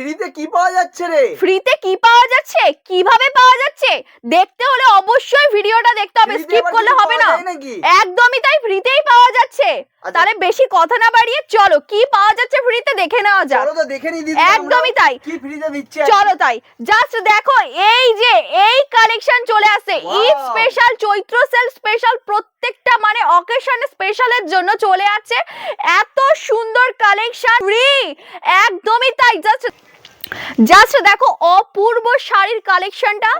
ফ্রিতে কি পাওয়া যাচ্ছে রে? ফ্রিতে কি পাওয়া যাচ্ছে? কীভাবে পাওয়া যাচ্ছে? দেখতে হলে অবশ্যই ভিডিওটা দেখতে হবে। স্কিপ করলে হবে না। একদমই তাই ফ্রিতেই পাওয়া যাচ্ছে। আচ্ছা। তাহলে বেশি কথা না বাড়িয়ে চলো কি পাওয়া যাচ্ছে ফ্রিতে দেখে নেওয়া যাক। চলো তো দেখে নি দিদি একদমই তাই। কি ফ্রিতে দিচ্ছে? চলো তাই। জাস্ট দেখো এই যে এই কালেকশন চলে আসছে Eid special Chaitra sale special প্রত্যেকটা মানে অকেশন স্পেশালের জন্য চলে আছে এত সুন্দর কালেকশন ফ্রি একদমই তাই। জাস্ট জাস্ট দেখো অপূর্ব শাড়ির কালেকশনটা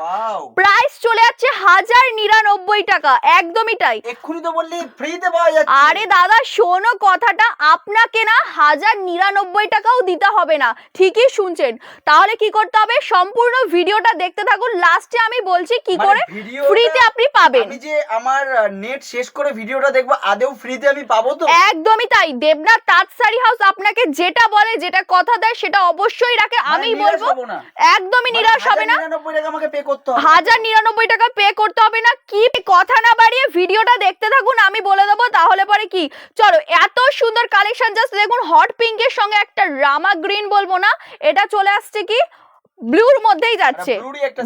প্রাইস চলে যাচ্ছে হাজার নিরানব্বই টাকা একদমই তাই। এক্ষুনি তো বললি ফ্রিতে পাওয়া যাচ্ছে। আরে দাদা শোনো কথাটা আপনাকে না হাজার নিরানব্বই টাকাও দিতে হবে না। ঠিকই শুনছেন। তাহলে কি করতে হবে? সম্পূর্ণ ভিডিওটা দেখতে থাকুন। লাস্টে আমি বলছি কি মানে করে ফ্রিতে আপনি পাবেন। আমি যে আমার নেট শেষ করে ভিডিওটা দেখব আদেও ফ্রিতে আমি পাবো তো? একদমই তাই। দেবনাথ তাঁত শাড়ি হাউস আপনাকে যেটা বলে যেটা কথা দেয় সেটা অবশ্যই রাখে। আমি বলব একদমই মানে নিরাশ হবে না। আমাকে পে করতে হবে। হাজার নিরানব্বই টাকা পে করতে হবে না। কি কথা না বাড়িয়ে ভিডিওটা দেখতে থাকুন আমি বলে দেবো তাহলে পরে কি? চলো এত সুন্দর কালেকশন জাস্ট দেখুন হট পিঙ্কের সঙ্গে একটা রামা গ্রিন বলব না এটা চলে আসছে কি? ব্লুর মধ্যেই যাচ্ছে।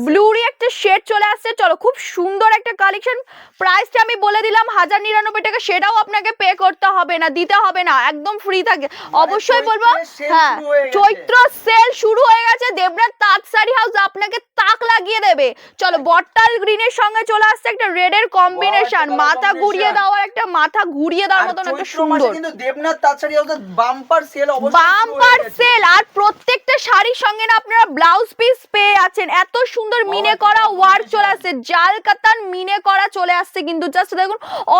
ব্লুরি একটা শেড চলে আসছে। চলো খুব সুন্দর একটা কালেকশন প্রাইসটা আমি বলে দিলাম হাজার নিরানব্বই টাকা। সেটাও আপনাকে পে করতে হবে না দিতে হবে না একদম ফ্রি থাকে। অবশ্যই বলব হ্যাঁ। চৈত্র সেল শুরু হয়ে গেছে। দেবনাথ তাঁত শাড়ি হাউস আপনাকে তাক লাগিয়ে দেবে। চলো বট্টাল গ্রিনের সঙ্গে চলে আসছে একটা রেডের কম্বিনেশন মাথা ঘুরিয়ে। দেওয়ার একটা মাথা ঘুরিয়ে দেওয়ার মতন একটা সুন্দর। কিন্তু দেবনাথ তাঁতশাড়ি হাউসের বাম্পার সেল বাম্পার সেল আর প্রত্যেকটা শাড়ির সঙ্গে না আপনারা ব্লাউজ পিস পেয়ে আছেন। এত সুন্দর মিনে করা কি ওয়ার্ক চলে আসছে। জাল কাতান মিনে করা চলে আসছে কিন্তু জাস্ট দেখুন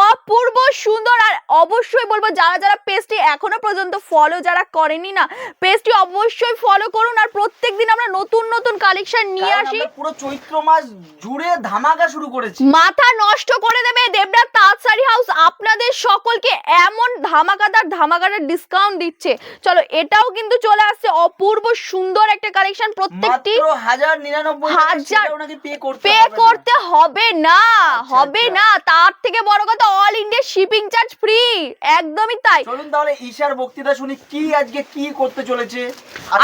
অপূর্ব সুন্দর আর অবশ্যই বলব যারা যারা পেজটি এখনও পর্যন্ত ফলো যারা করেনি না পেজটি অবশ্যই ফলো করুন আর প্রত্যেকদিন আমরা নতুন নতুন কালেকশন নিয়ে আসি। পুরো চৈত্র মাস জুড়ে ধামাকা শুরু করেছি। মাথা নষ্ট করে দেবে দেবনাথ তাঁত শাড়ি হাউস আপনাদের সকলকে এমন ধামাকাদার ধামাকাদার ডিসকাউন্ট দিচ্ছে। চলো এটাও কিন্তু চলে আসছে। অপূর্ব সুন্দর একটা কালেকশন প্রত্যেকটি হাজার পে করতে হবে না। হবে না আচ্ছা, হবে আচ্ছা। না। তার থেকে বড় কথা all India shipping charge free একদমই তাই। চলুন তাহলে ঈশার বক্তৃতা শুনি কি আজকে কি করতে চলেছে?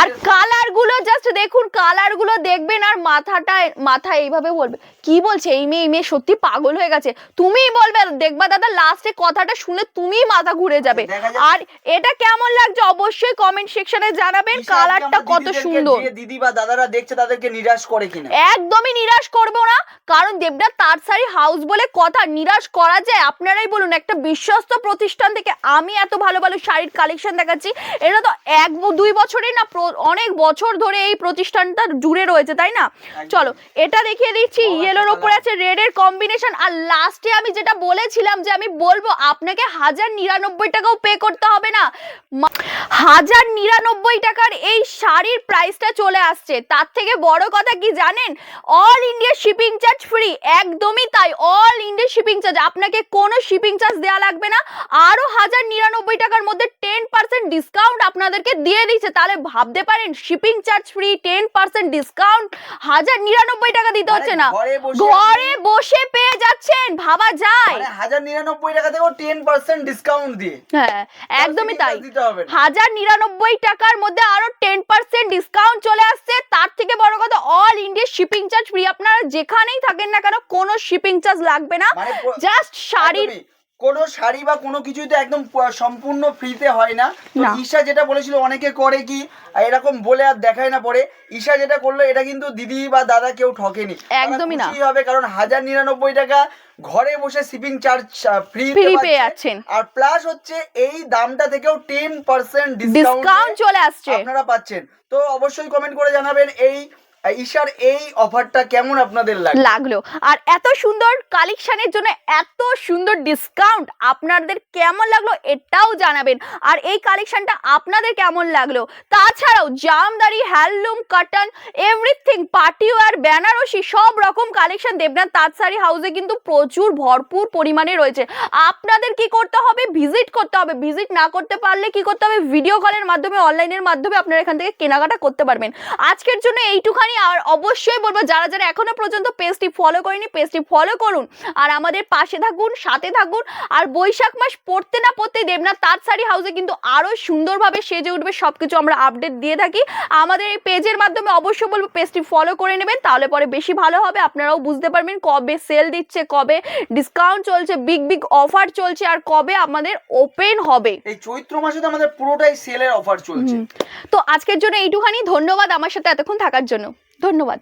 আর কালারগুলো জাস্ট দেখুন কালারগুলো দেখবেন আর মাথাটা মাথা এইভাবে বলবে। কি বলছে? এই মেয়ে এই মেয়ে সত্যি পাগল হয়ে গেছে। তুমিই বলবে দেখবা দাদা লাস্টে কথাটা শুনে তুমিই মাথা ঘুরে যাবে। আর এটা কেমন লাগছে অবশ্যই কমেন্ট সেকশনে জানাবেন। কালারটা কত সুন্দর। দিদি বা দাদারা দেখছে তাদেরকে নিরাশ করে কিনা। একদমই নিরাশ করব না। কারণ দেবনাথ তাঁত শাড়ি হাউস বলে কথা নিরাশ করা যায়। আপনারাই বলুন একটা বিশ্বস্ত প্রতিষ্ঠান থেকে আমি এত ভালো ভালো শাড়ির কালেকশন দেখাচ্ছি। এটা তো এক দুই বছরেই না অনেক বছর ধরে এই প্রতিষ্ঠানটা জুড়ে রয়েছে তাই না? চলো এটা দেখিয়ে দিচ্ছি। ইয়েলোর ওপরে। আছে রেডের কম্বিনেশন আর লাস্টে আমি যেটা বলেছিলাম যে আমি বলব আপনাকে হাজার নিরানব্বই টাকাও পে করতে হবে না। হাজার নিরানব্বই টাকার এই শাড়ির প্রাইসটা চলে আসছে। তার থেকে বড় কথা কি জানেন? All India shipping charge free একদমই তাই। অল ইন্ডিয়া শিপিং চার্জ আপনাকে কোনো শিপিং চার্জ দেওয়া লাগবে না। আরও হাজার নিরানব্বই টাকার মধ্যে টেন পার্সেন্ট ডিসকাউন্ট আপনাদেরকে দিয়ে দিচ্ছে। তাহলে ভাবতে পারেন shipping charge free ten percent discount হাজার নিরানব্বই টাকা দিতে হচ্ছে না। ঘরে বসে পেয়ে যাচ্ছেন ভাবা যায়। হাজার নিরানব্বই টাকা থেকেও টেন পার্সেন্ট ডিসকাউন্ট দিয়ে হ্যাঁ একদমই তাই। হাজার নিরানব্বই টাকার মধ্যে আরও টেন পার্সেন্ট ডিসকাউন্ট চলে আসছে তার থেকে বড় কথা all India shipping charge free আপনারা যেখানেই থাকেন না কেন কোনো শিপিং চার্জ লাগবে না মানে জাস্ট শাড়ির একদমই। কোনো শাড়ি বা কোনো কিছুই তো একদম সম্পূর্ণ ফ্রিতে হয় না। ঈশা যেটা বলেছিল অনেকে করে কি এরকম বলে আর দেখায় না পরে। ঈশা যেটা করল এটা কিন্তু দিদি বা দাদা কেউ ঠকেনি। একদমই না। হবে কারণ হাজার নিরানব্বই টাকা ঘরে বসে শিপিং চার্জ ফ্রি পেয়ে যাচ্ছেন আর প্লাস হচ্ছে এই দামটা থেকেও টেন পার্সেন্ট ডিসকাউন্ট ডিসকাউন্ট চলে আসছে। আপনারা পাচ্ছেন। তো অবশ্যই কমেন্ট করে জানাবেন এই ঈশার এই অফারটা কেমন আপনাদের লাগে? লাগল। আর এত সুন্দর কালেকশনের জন্য এত সুন্দর ডিসকাউন্ট আপনাদের কেমন লাগল এটাও জানাবেন। আর এই কালেকশনটা আপনাদের কেমন লাগল? তাছাড়াও Jamdani handloom cotton everything party wear Banarasi, সব রকম কালেকশন দেবনাথ তাঁতশাড়ি হাউসে কিন্তু প্রচুর, ভরপুর পরিমাণে রয়েছে। আপনাদের কি করতে হবে? ভিজিট করতে হবে। ভিজিট না করতে পারলে কি করতে হবে? ভিডিও কলের মাধ্যমে অনলাইনের মাধ্যমে আপনারা এখান থেকে কেনাকাটা করতে পারবেন। আজকের জন্য এইটুখানি। এইটুখানি আর অবশ্যই বলব যারা যারা এখনও পর্যন্ত পেজটি ফলো করেনি পেজটি ফলো করুন। আর আমাদের পাশে থাকুন সাথে থাকুন আর বৈশাখ মাস পড়তে না পড়তে দেবনাথ তার শাড়ি হাউসে কিন্তু আরও সুন্দরভাবে সেজে উঠবে সবকিছু আমরা আপডেট দিয়ে থাকি। আমাদের এই পেজের মাধ্যমে অবশ্যই বলব পেজটি ফলো করে নেবেন তাহলে পরে বেশি ভালো হবে। আপনারাও বুঝতে পারবেন কবে সেল দিচ্ছে কবে ডিসকাউন্ট চলছে বিগ বিগ অফার চলছে আর কবে আমাদের ওপেন হবে। এই চৈত্র মাসে তো আমাদের পুরোটাই সেলের অফার চলছে। তো আজকের জন্য এইটুখানি। ধন্যবাদ আমার সাথে এতক্ষণ থাকার জন্য। ধন্যবাদ।